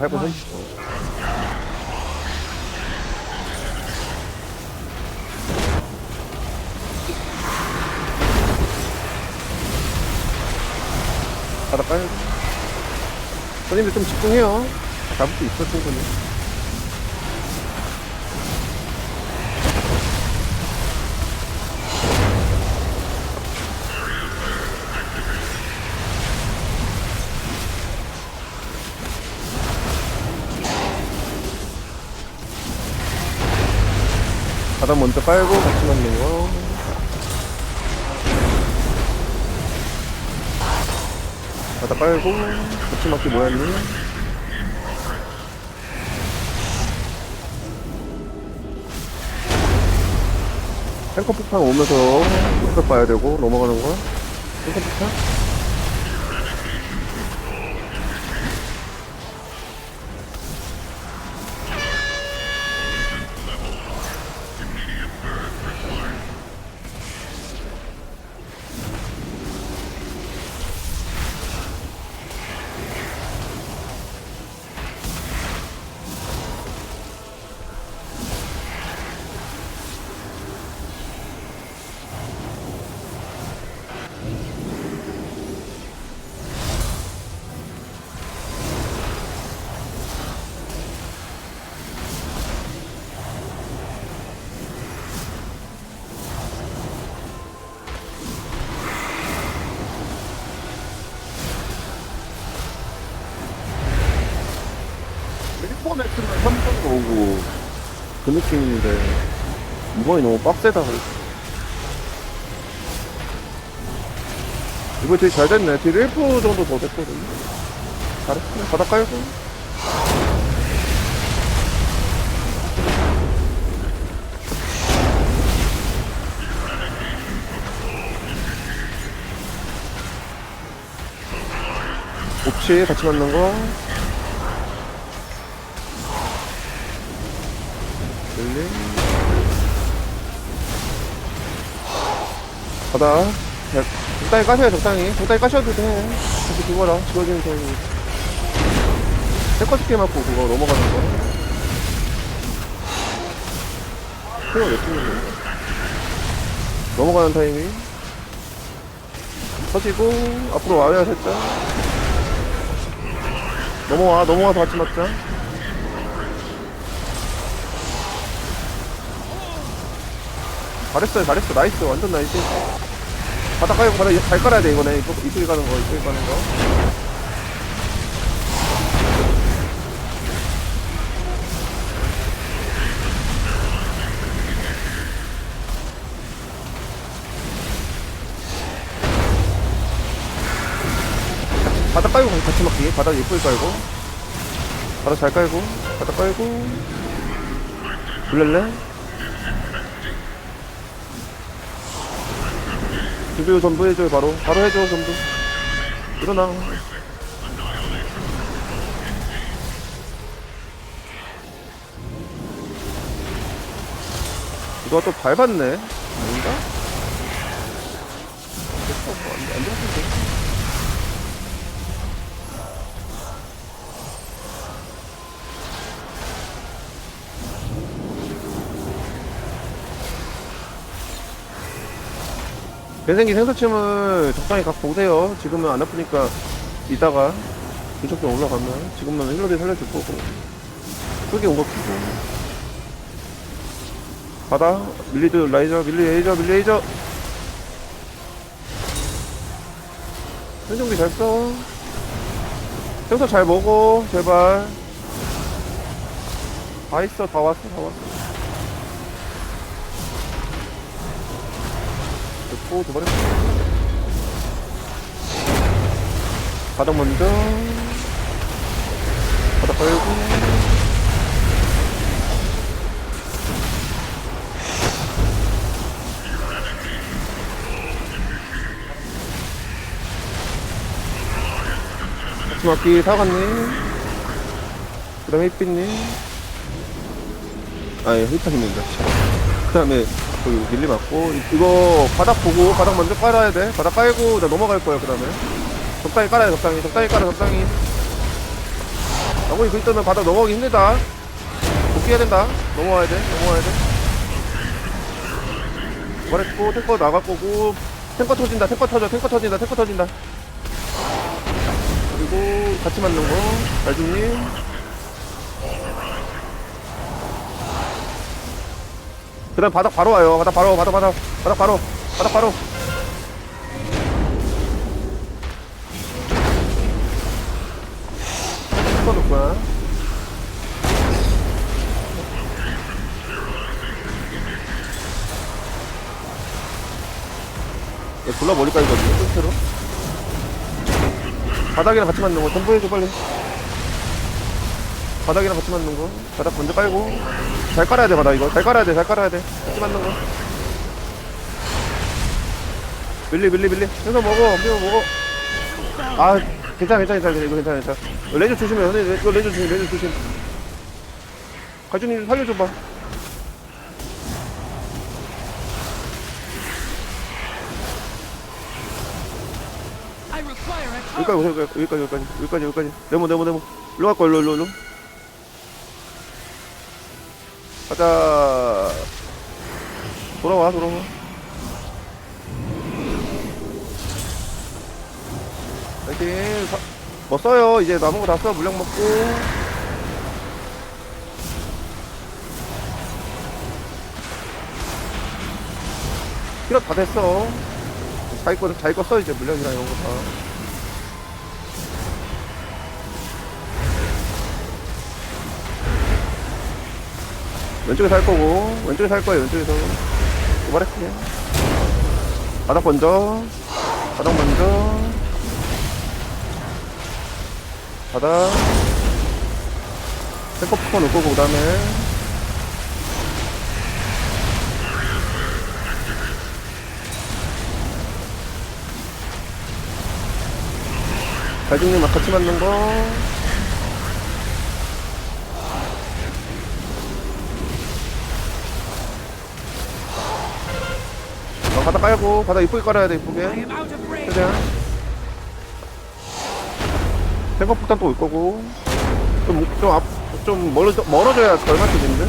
8분 30초. 바닥 까요. 손님들 좀 집중해요. 잡을 수 있어, 충분히. 바닥 먼저 깔고 같이 맞는 거. 바닥 깔고 같이 맞기 뭐였니? 탱커 폭탄 오면서 lokal 봐야 되고 넘어가는 거. 탱커 폭탄? 일본에서는 3번 오고 그 느낌인데 이번이 너무 빡세다. 이거 되게 잘 됐네. 딜 1% 정도 더 됐거든 잘했어 바닥 깔고 옵치 같이 맞는 거 릴리 바다. 자, 적당히 까셔요 적당히. 적당히 까셔도 돼. 다시 죽어라. 소리. 세컨 스킬 맞고 그거 넘어가는 거. 그거 왜 찍는 건가 넘어가는 타이밍. 터지고 앞으로 와요 살짝. 넘어와 넘어와서 같이 맞자 잘했어요 잘했어. 나이스 완전 나이스. 바닥 깔고 바닥 잘 깔아야 돼 이거네 이쪽, 이쪽에 가는 거 이쪽에 가는 거. 바닥 깔고 같이 막기. 바닥 예쁘게 깔고. 바닥 잘 깔고 바닥 깔고. 블렐레 준비 전부 해줘요 바로. 바로 해줘 전부. 일어나. 누가 또 밟았네. 아닌가? 안, 안 들었는 데 배생기 생사침을 적당히 각 보세요. 지금은 안 아프니까 이따가 무조건 올라가면 지금은 힐러들 살려줄 거고. 크게 온거 키고. 바다 밀리드 라이저 밀리 에이저 밀리 에이저. 생존기 잘써. 생선 잘 먹어 제발. 다 있어 다 왔어 다 왔어 또 두번 했어. 바닥 먼저. 바닥. 같이 맞기 사갔네. 그 다음에 햇빛님. 아니, 휘타입니다. 그 다음에 그 밀리 맞고 이거 바닥 보고 바닥 먼저 깔아야 돼 바닥 깔고 나 넘어갈 거야 그 다음에 적당히 깔아야 적당히 적당히 깔아 적당히 나머지 그 있다면 바닥 넘어가기 힘들다. 복귀해야 된다. 넘어와야 돼. 넘어와야 돼. 말했고 탱커 나갈 거고 탱커 터진다. 탱커 터져. 탱커 터진다. 탱커 터진다. 그리고 같이 맞는 거. 달중님. 그 다음 바닥 바로 와요. 바닥 바로, 바닥, 바닥, 바닥 바로, 바닥 바로. 거야. 얘 골라 머리까지 거든요 끝으로. 바닥이랑 같이 맞는 거. 전부 해줘, 빨리. 바닥이랑 같이 맞는 거. 바닥 먼저 깔고. 잘 깔아야 돼, 바닥 이거. 잘 깔아야 돼, 잘 깔아야 돼. 같이 맞는 거. 밀리, 밀리, 밀리. 해서 먹어, 해서 먹어. 아, 괜찮아, 괜찮아, 괜찮아. 이거 괜찮아, 괜찮아. 이거 레저 조심해, 형님. 이거 레저 조심, 레저 조심. 가준이 좀 살려줘봐. 여기까지 오세요, 여기까지, 여기까지, 여기까지, 여기까지, 여기까지. 네모, 네모, 네모. 일로 갈거 일로, 일로, 일로. 가자. 돌아와, 돌아와. 파이팅. 사- 뭐 써요? 이제 남은 거 다 써. 물량 먹고. 필요 다 됐어. 자기 거, 자기 거 써, 이제 물량이랑 이런 거 다. 왼쪽에 살 거고 왼쪽에 살 거예요 왼쪽에서. 도발했어요 바닥 먼저. 바닥 먼저. 바닥. 탱커 푸커 놓고 그 다음에. 갈중님 같이 맞는 거 바닥 깔고 바닥 이쁘게 깔아야 돼 이쁘게. 최대한 탱커 폭탄 또 올 거고. 좀, 좀, 앞, 좀 멀어져, 멀어져야 덜 맞춰진데?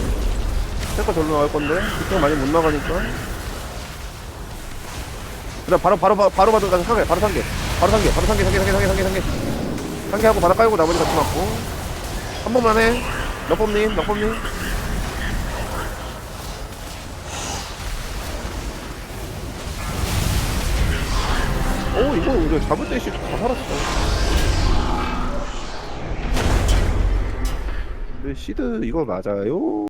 탱커 절로 나갈 건데. 그쪽 많이 못 나가니까. 그 다음 바로 바로 바로 바로 바로 가서 상계 바로 상계. 바로 상계. 바로 상계 상계 상계 상계 상계 상계. 상계 하고 바닥 깔고 나머지 같이 맞고. 한 번만 해. 넉범님 넉범님 오 이거 우리가 잡을 때 씨, 다 살았어 근데 시드 이거 맞아요?